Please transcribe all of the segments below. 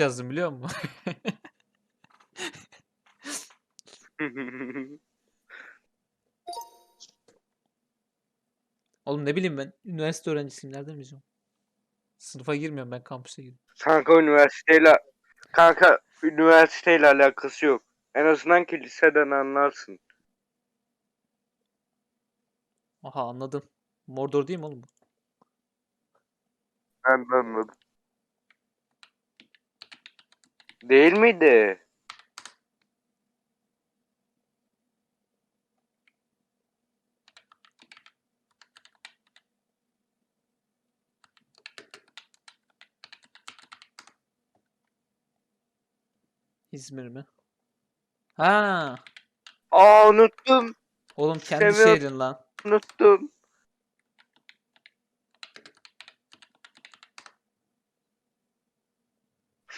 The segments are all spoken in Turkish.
yazdım biliyor musun? Oğlum ne bileyim ben. Üniversite öğrencisiyim. Nereden bileceğim? Sınıfa girmiyorum ben kampüse giriyorum. Kanka üniversiteyle kanka üniversiteyle alakası yok. En azından ki liseden anlarsın. Aha anladım. Mordor değil mi oğlum? bu? Ben de anladım. Değil miydi? İzmir mi? Ha, Aa unuttum. oğlum kendi Seviyorum. şehrin lan. Unuttum.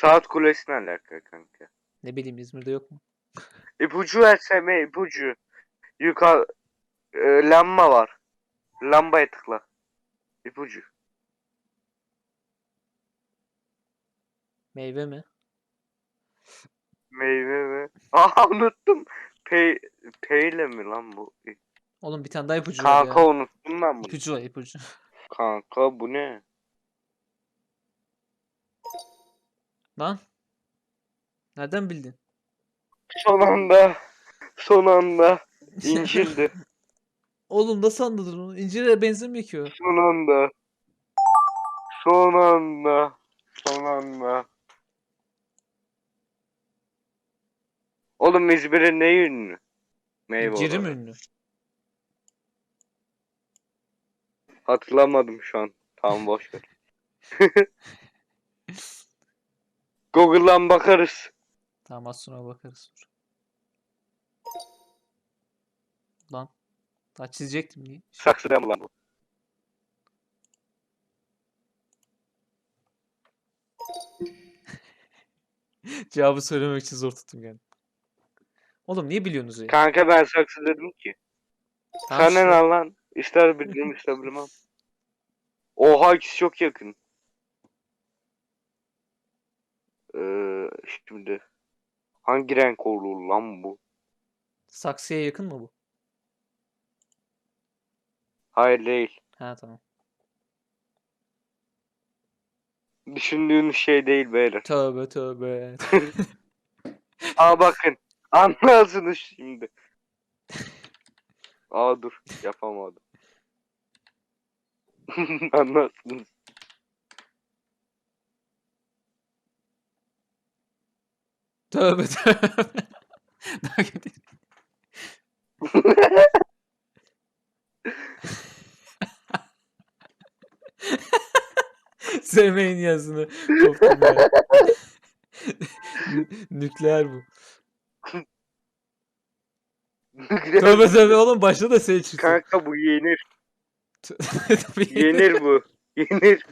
Saat kulesine alakalı kanka. Ne bileyim İzmir'de yok mu? İpucu versene ipucu. Yukarı e, lamba var. Lambaya tıkla. İpucu. Meyve mi? Meyve mi? Aa unuttum. Pe peyle mi lan bu? Oğlum bir tane daha ipucu var Kanka ya. unuttum ben bunu. İpucu var ipucu. Kanka bu ne? Lan. Nereden bildin? Son anda. Son anda. İncildi. Oğlum nasıl anladın onu? İncire benzemiyor ki o. Son anda. Son anda. Son anda. Oğlum İzmir'in ne ünlü? Meyve İnciri mi olarak. ünlü? Hatırlamadım şu an. Tamam boş ver. Google'dan bakarız. Tamam az sonra bakarız. Dur. Lan. Daha çizecektim niye? Saksıdan mı lan bu? Cevabı söylemek için zor tuttum yani. Oğlum niye biliyorsunuz ya? Kanka ben saksı dedim ki. Tamam Sen ne işte. lan? İster bildim ister bilmem. Oha ikisi çok yakın. Ee, şimdi hangi renk olur lan bu? Saksıya yakın mı bu? Hayır değil. Ha tamam. Düşündüğünüz şey değil beyler. Tövbe tövbe. Aa bakın. Anlarsınız şimdi. Aa dur yapamadım. Anlarsınız. Tövbe tövbe. Sevmeyin yazını. Koptum ya. Nü- Nükleer bu. Tövbe tövbe oğlum başta da şey çıktı. Kanka bu yenir. Yenir bu. Yenir.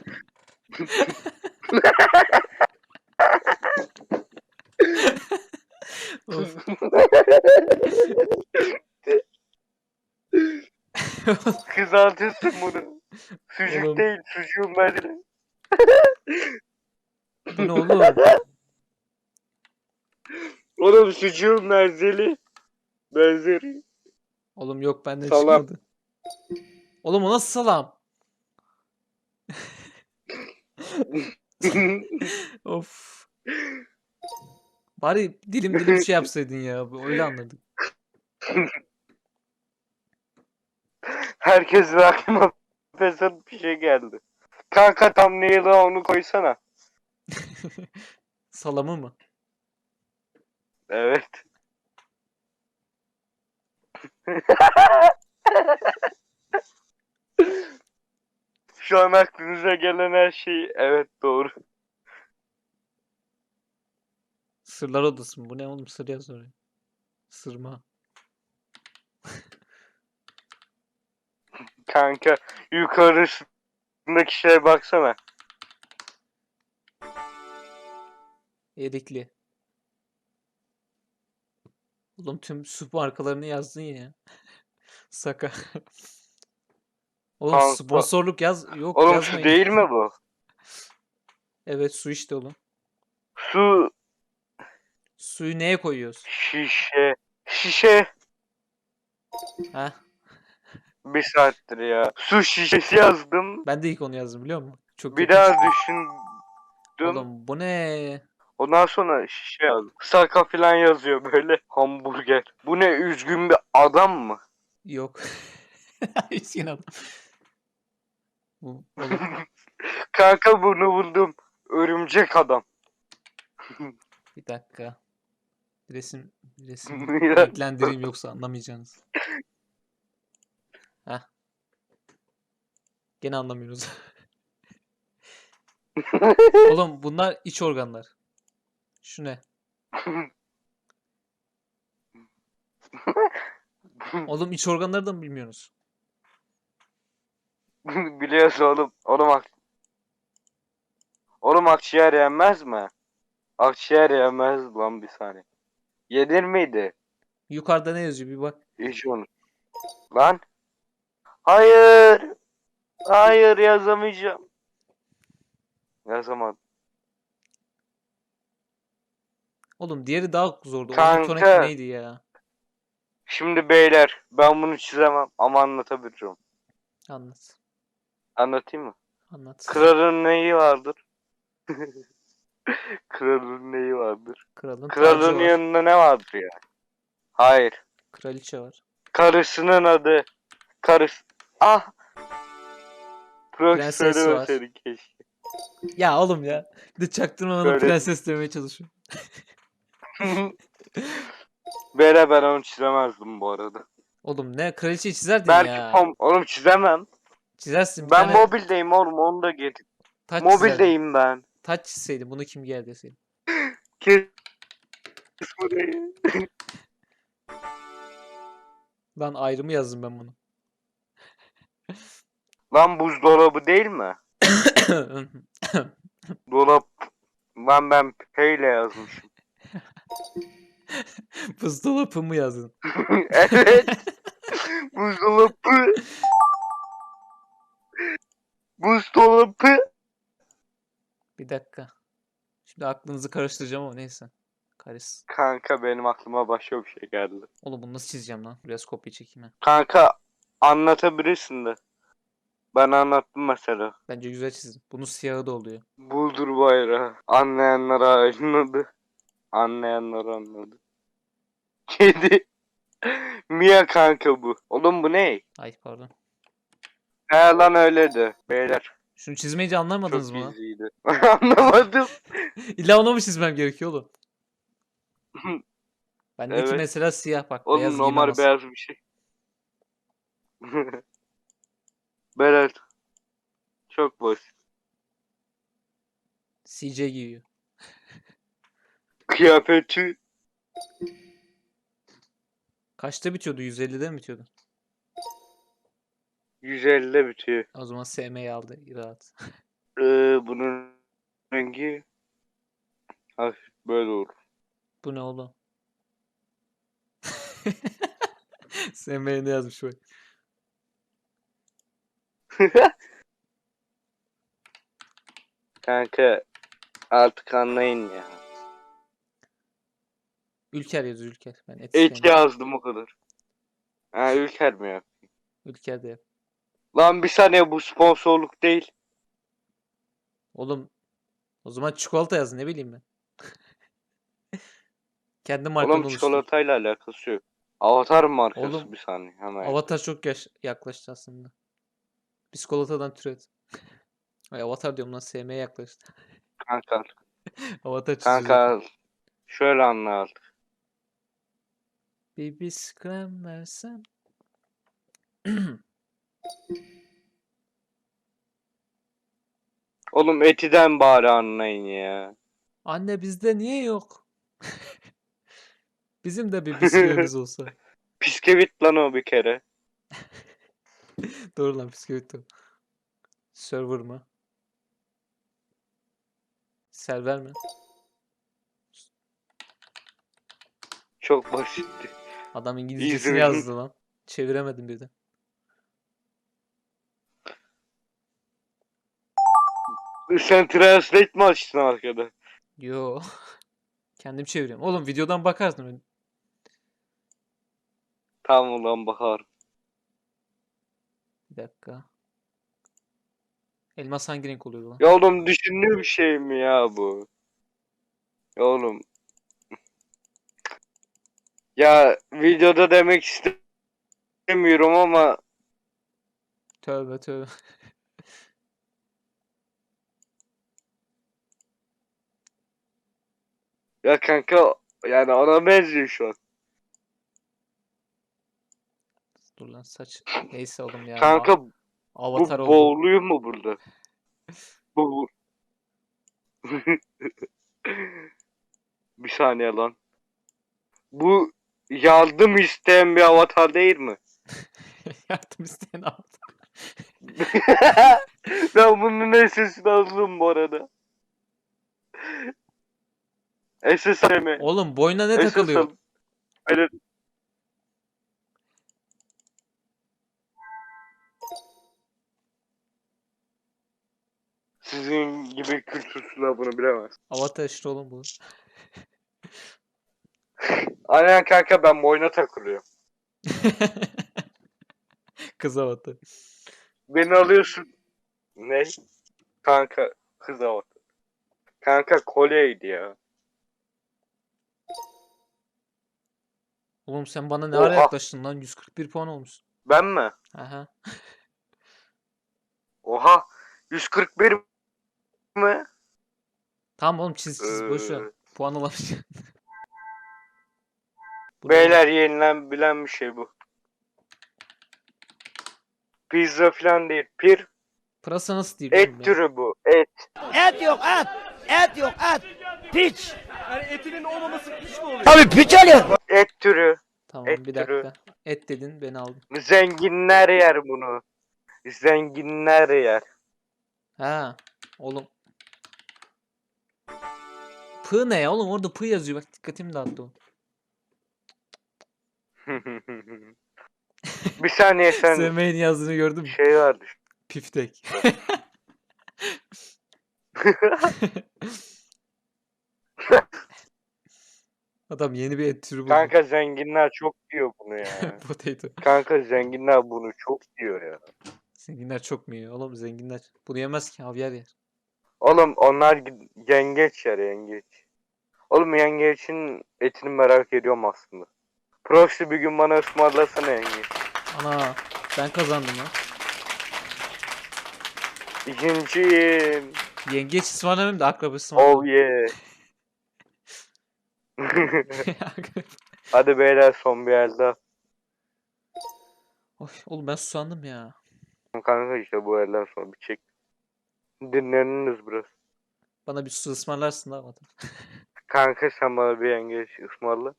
Kızartırsın bunu. Sucuk Oğlum. değil, sucuğun. Bu ne oğlum? Oğlum sucuğun benzeri. Benzeri. Oğlum yok benden Salam. çıkmadı. Oğlum o nasıl salam? Bari dilim dilim şey yapsaydın ya. Öyle anladık. Herkesin aklına fesat bir şey geldi. Kanka tam neyla onu koysana. Salamı mı? Evet. Şu an aklınıza gelen her şey evet doğru. Sırlar odası mı? Bu ne oğlum? Sır yaz oraya. Sırma. Kanka yukarısındaki şeye baksana. Erikli. Oğlum tüm su markalarını yazdın ya. Saka. Oğlum Kanka. sponsorluk yaz. Yok Oğlum su yazmayın. değil mi bu? Evet su işte oğlum. Su Suyu neye koyuyoruz? şişe. Şişe. Ha? Bir saattir ya. Su şişesi yazdım. Ben de ilk onu yazdım biliyor musun? Çok Bir yakın daha çıktı. düşündüm. Oğlum bu ne? Ondan sonra şişe yazdım. Saka falan yazıyor böyle. Hamburger. Bu ne üzgün bir adam mı? Yok. Üzgün adam. Bu, oğlum, Kanka bunu buldum. Örümcek adam. bir dakika. Resim, resim renklendireyim yoksa anlamayacaksınız. Heh. Gene anlamıyoruz. Oğlum bunlar iç organlar. Şu ne? Oğlum iç organları da mı bilmiyorsunuz? Biliyorsun oğlum. Oğlum ak Oğlum akciğer yenmez mi? Akciğer yenmez lan bir saniye. Yenir miydi? Yukarıda ne yazıyor bir bak. Hiç unut. Lan. Hayır. Hayır yazamayacağım. Yazamadım. Oğlum diğeri daha zordu. Kanka. Kanka. neydi ya? Şimdi beyler ben bunu çizemem ama anlatabilirim. Anlat. Anlatayım mı? Anlat. Kralın neyi vardır? Kralın neyi vardır? Kralın Kralın tacı var. yanında ne vardır ya? Hayır. Kraliçe var. Karısının adı. Karıs. Ah. Prenses Profesörü var. seni keşke. Ya oğlum ya. Bir de çaktırmadan Böyle- prenses demeye çalışıyor. Beyler ben onu çizemezdim bu arada. Oğlum ne? Kraliçeyi çizerdin Belki ya. pom... Oğlum çizemem. Çizersin. Bir Ben tane mobildeyim oğlum onu da getir. taç çizerdin. Mobildeyim ben. Taç çizseydin. Bunu kim giyer deseydin. Kes burayı. Lan ayrımı yazdım ben bunu. Lan buzdolabı değil mi? Dolap. Lan ben P ile yazmışım. Buzdolabı mı yazdın? evet. Buzdolabı. Buzdolabı. Bir dakika. Şimdi aklınızı karıştıracağım ama neyse. Karış. Kanka benim aklıma başka bir şey geldi. Oğlum bunu nasıl çizeceğim lan? Biraz kopya çekeyim ha. Kanka anlatabilirsin de. Ben anlattım mesela. Bence güzel çizdin. Bunun siyahı da oluyor. Buldur bayrağı. Anlayanlar anladı. Anlayanlar anladı. Kedi. Mia kanka bu. Oğlum bu ne? Ay pardon. He lan öyleydi. Beyler. Şunu çizmeyince anlamadınız Çok mı? iyiydi. Anlamadım. İlla onu mu çizmem gerekiyor oğlum? Bendeki Evet. mesela siyah bak. Oğlum beyaz normal beyaz bir şey. Beyler. Çok boş. CJ giyiyor. Kıyafeti. Kaçta bitiyordu? 150'de mi bitiyordu? 150'de bitiyor. O zaman SM'yi aldı. Rahat. Ee, bunun rengi hafif böyle olur. Bu ne oğlum? SM'ye ne yazmış bak. Kanka artık anlayın ya. Ülker yazıyor Ülker. Ben sevmem. yazdım o kadar. Ha Ülker mi ya? Ülker de yap. Lan bir saniye bu sponsorluk değil. Oğlum o zaman çikolata yaz ne bileyim ben. Kendi markanı Oğlum oluştur. çikolatayla alakası yok. Avatar markası Oğlum, bir saniye hemen. Avatar çok yaş yaklaştı aslında. Biskolatadan türet. Ay Avatar diyorum lan SM'ye yaklaştı. Kanka, Avatar çiziyor kanka şöyle anla artık. Bir biskrem versen. Oğlum etiden bari anlayın ya. Anne bizde niye yok? Bizim de bir bisküvimiz olsa. Piskevit lan o bir kere. Doğru lan bisküvit o. Server mı? Server mi? Çok basitti. Adam İngilizcesini yazdı lan. Çeviremedim birden. Sen translate mi açtın arkada? Yo. Kendim çeviriyorum. Oğlum videodan bakarsın. Tamam ulan bakar. Bir dakika. Elmas hangi renk oluyor lan? Ya oğlum düşündüğü bir şey mi ya bu? Ya oğlum. Ya videoda demek istemiyorum ama Tövbe tövbe. Ya kanka yani ona benziyor şu an. Dur lan saç. Neyse oğlum ya. Kanka bu Avatar oldu. boğuluyor mu burada? Bu, bu. Bir saniye lan. Bu yardım isteyen bir avatar değil mi? Yardım isteyen avatar. ben bunun sesini aldım bu arada. SSM. Oğlum boyuna ne takılıyor? Öyle Sizin gibi kültürsüzler bunu bilemez. Avatar işte oğlum bu. Aynen kanka ben boyuna takılıyorum. Kız avatar. Beni alıyorsun. Ne? Kanka kız avatar. Kanka kolyeydi ya. Oğlum sen bana ne ara Oha. yaklaştın lan? 141 puan olmuş. Ben mi? Aha. Oha. 141 mi? Tamam oğlum çiz çiz boş ver. Ee, Puan alamayacaksın. Beyler yenilen bilen bir şey bu. Pizza falan değil. Pir Pırasa nasıl diyeyim oğlum et türü bu. Et. Et yok et. Et yok et. Piç. Yani etinin olmaması hiç mi oluyor? Tabii piç oluyor. Et türü. Tamam et bir türü. dakika. Et dedin beni aldın. Zenginler yer bunu. Zenginler yer. Ha oğlum. Pı ne ya oğlum orada pı yazıyor bak dikkatimi dağıttı o. bir saniye sen Sevmeyin yazdığını gördün mü? şey vardı. Piftek. Adam yeni bir et türü buldu. Kanka zenginler çok diyor bunu ya. Potato. Kanka zenginler bunu çok diyor ya. Zenginler çok mu yiyor? Oğlum zenginler. Bunu yemez ki havyar yer. Oğlum onlar yengeç yer yengeç. Oğlum yengeçin etini merak ediyorum aslında. Proxy bir gün bana ısmarlasana yengeç. Ana ben kazandım lan. İkinciyim. Yengeç ısmarlamayayım da akraba ısmarlamayayım. Oh yeah. Hadi beyler son bir el daha. Oy, oğlum ben susandım ya. Kanka işte bu elden sonra bir çek. Dinleniniz biraz. Bana bir su ısmarlarsın da adam. Kanka sen bana bir yengeç ısmarla.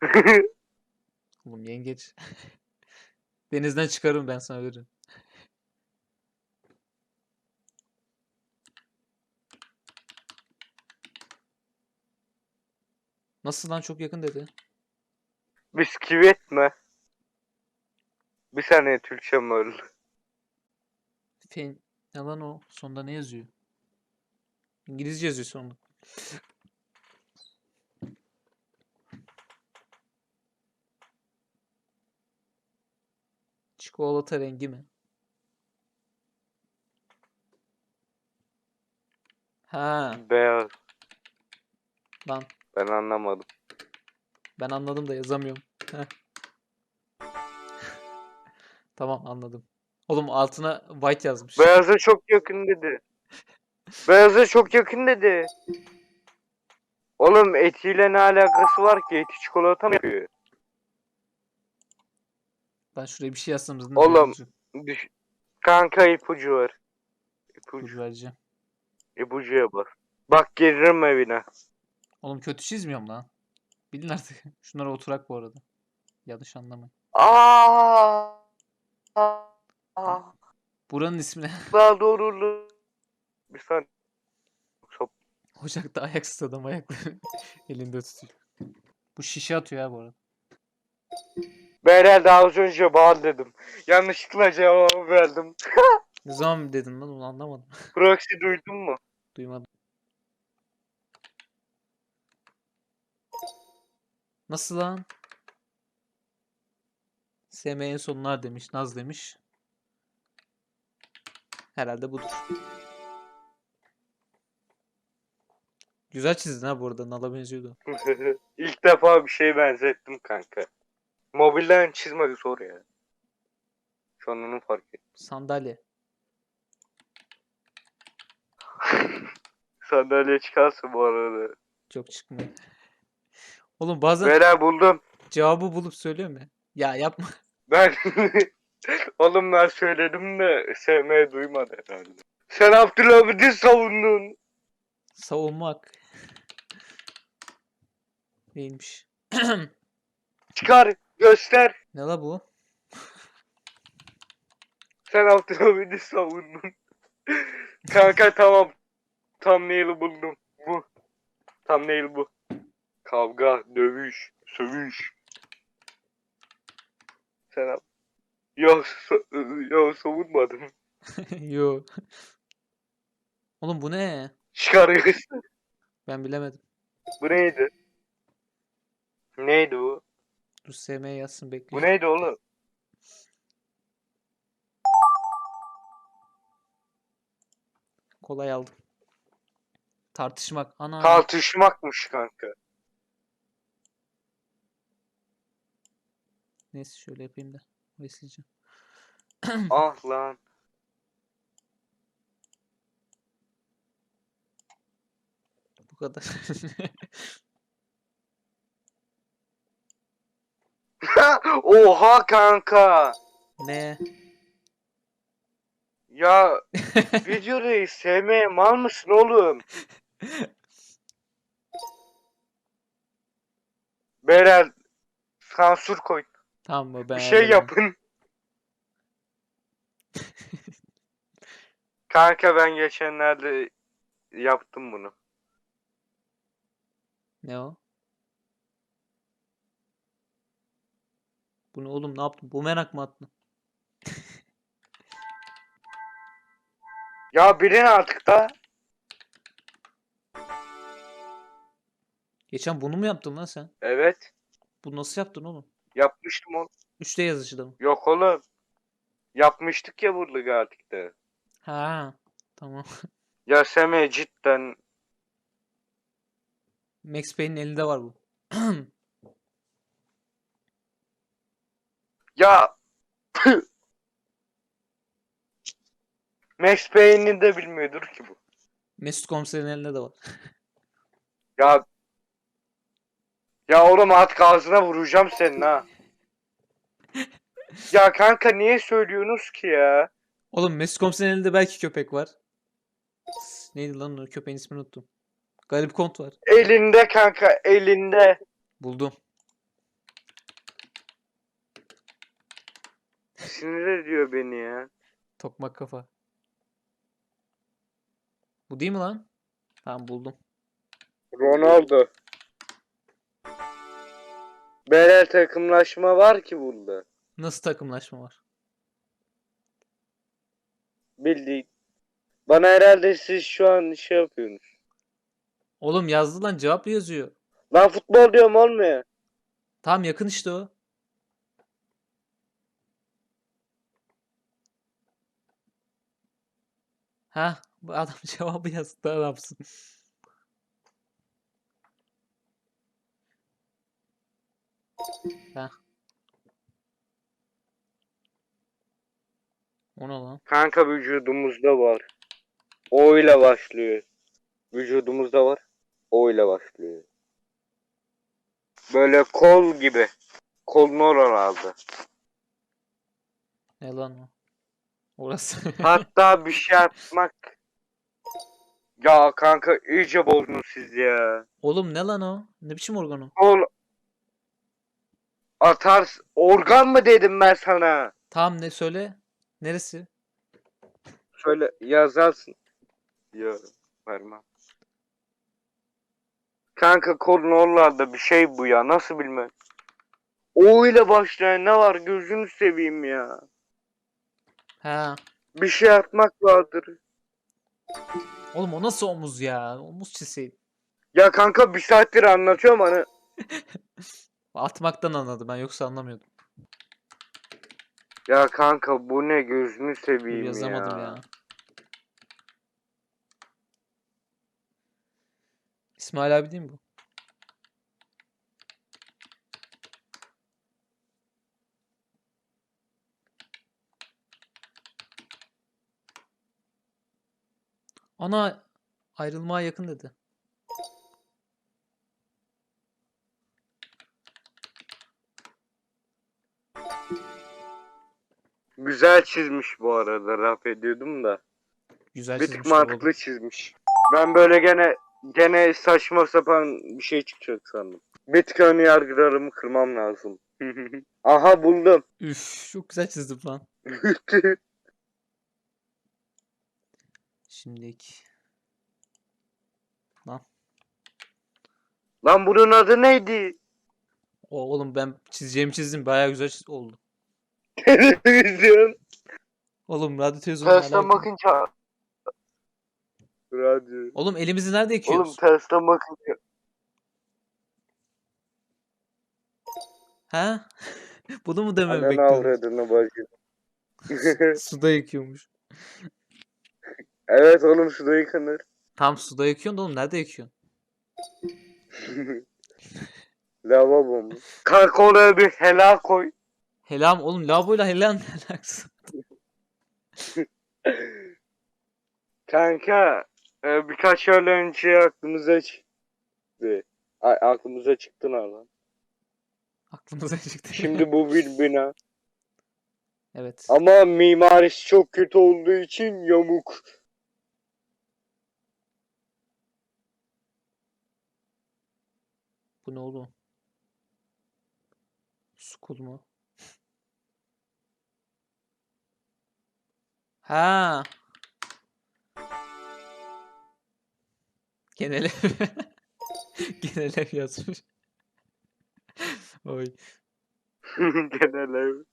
Oğlum yengeç. Denizden çıkarım ben sana veririm. Nasıl lan çok yakın dedi. Bisküvit mi? Bir saniye Türkçem öldü. Fen ne lan o? Sonda ne yazıyor? İngilizce yazıyor sonunda. Çikolata rengi mi? Ha, Beyaz. lan Ben anlamadım. ben anladım da yazamıyorum. Tamam anladım. Oğlum altına white yazmış. Beyaza çok yakın dedi. Beyaza çok yakın dedi. Oğlum etiyle ne alakası var ki? Eti çikolata mı yapıyor? Ben şuraya bir şey yazsam Oğlum. Düş- Kanka ipucu var. İpucu. ipucu vereceğim. İpucuya bak. Bak gelirim evine. Oğlum kötü çizmiyorum lan. Bilin artık. Şunlara oturak bu arada. Yanlış anlamayın. Aa. Aa. Buranın ismi ne? Daha doğru. Bir saniye. Sop- Ocakta ayaksız adam ayakları elinde tutuyor. Bu şişe atıyor ya bu arada. Ben herhalde az önce bağır dedim. Yanlışlıkla cevabı verdim. Ne zaman dedin lan onu anlamadım. Proxy duydun mu? Duymadım. Nasıl lan? SM en sonlar demiş. Naz demiş. Herhalde budur. Güzel çizdin ha bu arada. Nal'a benziyordu. İlk defa bir şey benzettim kanka. Mobilden çizmek zor ya. Şu an onu fark ettim. Sandalye. Sandalye çıkarsın bu arada. Çok çıkmıyor. Oğlum bazen Beyler buldum. cevabı bulup söylüyorum ya. Ya yapma. Ben Oğlum ben söyledim de sevmeyi duymadı herhalde. Sen Abdülhamid'i savundun. Savunmak. Neymiş? Çıkar, göster. Ne la bu? Sen Abdülhamid'i savundun. Kanka tamam. Thumbnail'ı buldum. Bu. Thumbnail bu. Kavga, dövüş, sövüş. Sen ab- Yok, sa- yok savunmadım. Yo. Oğlum bu ne? Çıkar göster. Ben bilemedim. Bu neydi? Neydi bu? Dur SM yazsın Bu bekliyorum. neydi oğlum? Kolay aldım. Tartışmak. Ana. Tartışmakmış kanka. Neyse şöyle yapayım da. Besleyeceğim. ah lan. Bu kadar. Oha kanka. ne? Ya videoyu sevmeye mal mısın oğlum? Beyler sansür koy. Tamam mı? Ben Bir şey ayarlarım. yapın. Kanka ben geçenlerde yaptım bunu. Ne o? Bu ne oğlum ne yaptın? Bu merak mı attın? Ya bilin artık da. Geçen bunu mu yaptın lan sen? Evet. Bu nasıl yaptın oğlum? Yapmıştım oğlum. 3D yazıcıda mı? Yok oğlum. Yapmıştık ya burada geldik de. Ha, tamam. Ya Semih cidden Max Payne'in elinde var bu. Ya Max Payne'i de bilmiyordur ki bu. Mesut Komiser'in elinde de var. Ya Ya oğlum artık ağzına vuracağım senin ha. Ya kanka niye söylüyorsunuz ki ya? Oğlum Mesut Komiser'in elinde belki köpek var. Neydi lan o köpeğin ismini unuttum. Garip kont var. Elinde kanka elinde. Buldum. Sinir ediyor beni ya. Tokmak kafa. Bu değil mi lan? Tamam buldum. Ronaldo. Beyler takımlaşma var ki bunda. Nasıl takımlaşma var? Bildiğin. Bana herhalde siz şu an şey yapıyorsunuz. Oğlum yazdı lan cevap yazıyor. Lan futbol diyorum olmuyor. Tamam yakın işte o. Ha, bu adam cevabı yazdı. Daha Ha. O ne lan? Kanka vücudumuzda var. O ile başlıyor. Vücudumuzda var. O ile başlıyor. Böyle kol gibi. Kolun oralarda. Ne lan o? Orası. Hatta bir şey yapmak. Ya kanka iyice bozdunuz siz ya. Oğlum ne lan o? Ne biçim organ o? Kol atar organ mı dedim ben sana? Tamam ne söyle? Neresi? Şöyle yazarsın. Yok vermem. Kanka kolun oralarda bir şey bu ya nasıl bilmem. O ile başlayan ne var gözünü seveyim ya. Ha. Bir şey atmak vardır. Oğlum o nasıl omuz ya? Omuz çizseydin. Ya kanka bir saattir anlatıyorum hani. Atmaktan anladım ben yoksa anlamıyordum. Ya kanka bu ne gözünü seveyim yazamadım ya. ya. İsmail abi değil mi bu? Ana ayrılmaya yakın dedi. Güzel çizmiş bu arada laf ediyordum da. Güzel Bir çizmiş tık mantıklı baba. çizmiş. Ben böyle gene gene saçma sapan bir şey çıkacak sandım. Bir tık ön yargılarımı kırmam lazım. Aha buldum. Üf çok güzel çizdim lan. Şimdiki. Lan bunun adı neydi? O oğlum ben çizeceğimi çizdim. Bayağı güzel çiz- oldu. Televizyon. Oğlum radyo televizyon hala Tersten bakınca. Radyo. Oğlum elimizi nerede Oğlum ekiyoruz? tersten bakınca. Ha? Bunu mu dememi Ananı bekliyordun? avradını bacım. Suda yıkıyormuş. evet oğlum suda yıkanır. Tam suda yakıyorsun da oğlum nerede yakıyorsun? Lavabo mu? Kanka oraya bir helal koy. Helam oğlum lavaboyla helam ne alakası? Kanka e, birkaç yıl önce aklımıza çıktı. Ay, aklımıza çıktı lan. Aklımıza çıktı. Şimdi bu bir bina. Evet. Ama mimarisi çok kötü olduğu için yamuk. Bu ne oğlum? School mu? Ha. Genel ev. Genel yazmış. Oy. Genel.